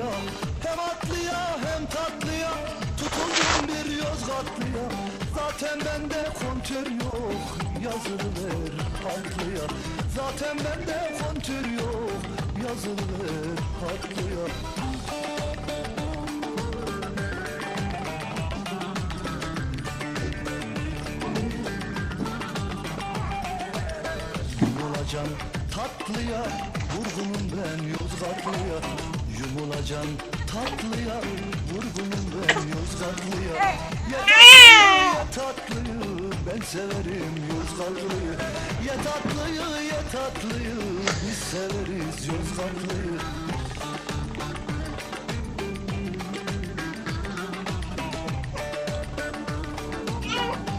tatlıya Hem atlıya hem tatlıya Tutuldum bir Yozgatlıya. Zaten bende kontör yok Yazılıver haklıya Zaten bende kontör yok Yazılıver haklıya Olacağım tatlıya? Vurgunum ben Yozgatlıya bulacağım. Tatlıya vurgunum ben Yozgatlıya Ya tatlıyı ben severim Yozgatlıyı. Ya tatlıyı ya tatlıyı Biz severiz Yozgatlıyı. Yeah.